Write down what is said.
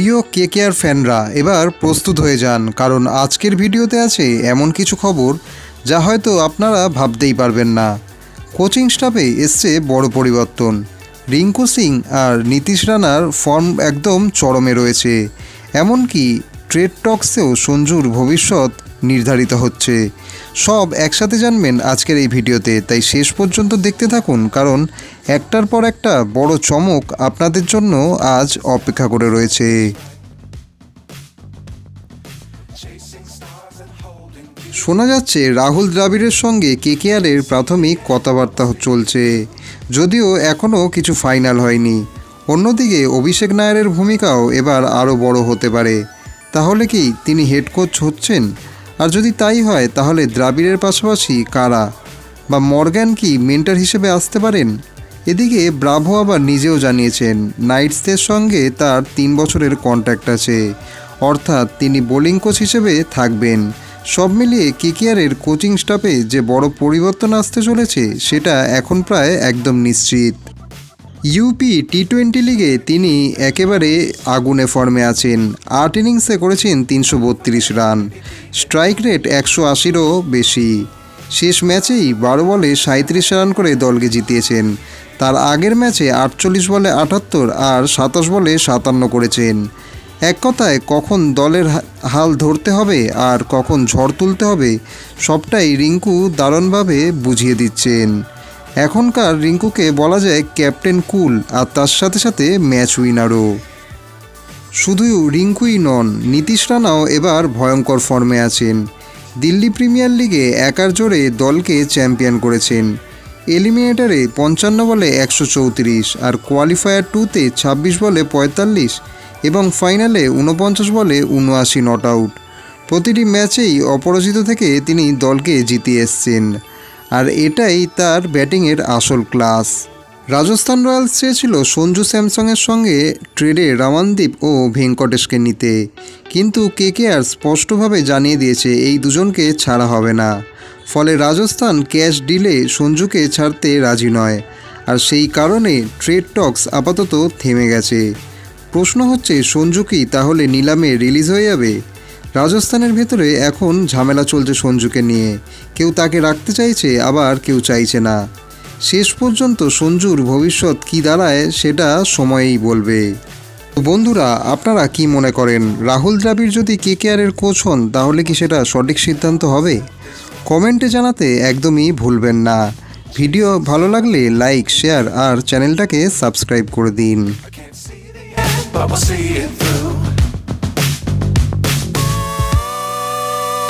প্রিয় কে কেয়ার ফ্যানরা, এবার প্রস্তুত হয়ে যান, কারণ আজকের ভিডিওতে আছে এমন কিছু খবর যা হয়তো আপনারা ভাবতেই পারবেন না। কোচিং স্টাফে এসছে বড় পরিবর্তন। রিঙ্কু সিং আর নীতিশ রানার ফর্ম একদম চরমে রয়েছে। এমনকি ট্রেড টক্সেও সঞ্জুর ভবিষ্যৎ নির্ধারিত হচ্ছে। সব একসাথে জানবেন আজকের এই ভিডিওতে, তাই শেষ পর্যন্ত দেখতে থাকুন, কারণ একটার পর একটা বড় চমক আপনাদের জন্য আজ অপেক্ষা করে রয়েছে। শোনা যাচ্ছে, রাহুল দ্রাবিড়ের সঙ্গে কেকেআরের প্রাথমিক কথাবার্তা চলছে, যদিও এখনও কিছু ফাইনাল হয়নি। অন্যদিকে অভিষেক নায়ারের ভূমিকাও এবার আরও বড় হতে পারে। তাহলে কি তিনি হেড কোচ হচ্ছেন? আর যদি তাই হয়, তাহলে দ্রাবিড়ের পাশাপাশি কারা? বা মর্গ্যান কি মেন্টার হিসেবে আসতে পারেন? এদিকে ব্রাভো আবার নিজেও জানিয়েছেন, নাইটসদের সঙ্গে তার তিন বছরের কন্ট্যাক্ট আছে। অর্থাৎ তিনি বোলিং কোচ হিসেবে থাকবেন। সব মিলিয়ে কেকেআরের কোচিং স্টাফে যে বড় পরিবর্তন আসতে চলেছে, সেটা এখন প্রায় একদম নিশ্চিত। ইউপি টি টোয়েন্টি লিগে তিনি একেবারে আগুনে ফর্মে আছেন। আট ইনিংসে করেছেন তিনশো বত্রিশ রান। স্ট্রাইক রেট একশো আশিরও বেশি। শেষ ম্যাচেই বারো বলে সাঁত্রিশ রান করে দলকে জিতিয়েছেন। তার আগের ম্যাচে আটচল্লিশ বলে আটাত্তর আর সাতাশ বলে সাতান্ন করেছেন। এক কথায়, কখন দলের হাল ধরতে হবে আর কখন ঝড় তুলতে হবে, সবটাই রিঙ্কু দারুণভাবে বুঝিয়ে দিচ্ছেন। এখনকার রিঙ্কুকে বলা যায় ক্যাপ্টেন কুল, আর তার সাথে সাথে ম্যাচ উইনারও। শুধু রিঙ্কুই নন, নীতিশ রানাও এবার ভয়ঙ্কর ফর্মে আছেন। দিল্লি প্রিমিয়ার লিগে একার জোরে দলকে চ্যাম্পিয়ন করেছেন। এলিমিনেটারে পঞ্চান্ন বলে একশো চৌত্রিশ, আর কোয়ালিফায়ার টুতে ছাব্বিশ বলে পঁয়তাল্লিশ, এবং ফাইনালে উনপঞ্চাশ বলে উনআশি নট আউট। প্রতিটি ম্যাচেই অপরাজিত থেকে তিনি দলকে জিতিয়ে এসছেন। আর এটাই তার ব্যাটিংয়ের আসল ক্লাস। রাজস্থান রয়্যালস চেয়েছিল সঞ্জু স্যামসংয়ের সঙ্গে ট্রেডে রামানদীপ ও ভেঙ্কটেশকে নিতে। কিন্তু কেকেআর স্পষ্টভাবে জানিয়ে দিয়েছে এই দুজনকে ছাড়া হবে না। ফলে রাজস্থান ক্যাশ ডিলে সঞ্জুকে ছাড়তে রাজি নয়। আর সেই কারণে ট্রেড টক্স আপাতত থেমে গেছে। প্রশ্ন হচ্ছে, সঞ্জু কি তাহলে নিলামে রিলিজ হয়ে যাবে? রাজস্থানের ভেতরে এখন ঝামেলা চলছে সঞ্জুকে নিয়ে। কেউ তাকে রাখতে চাইছে, আবার কেউ চাইছে না। শেষ পর্যন্ত সঞ্জুর ভবিষ্যৎ কি দাঁড়ায় সেটা সময়েই বলবে। বন্ধুরা, আপনারা কি মনে করেন, রাহুল দ্রাবিড় যদি কে কেয়ারের কোচ হন, তাহলে কি সেটা সঠিক সিদ্ধান্ত হবে? কমেন্টে জানাতে একদমই ভুলবেন না। ভিডিও ভালো লাগলে লাইক, শেয়ার আর চ্যানেলটাকে সাবস্ক্রাইব করে দিন।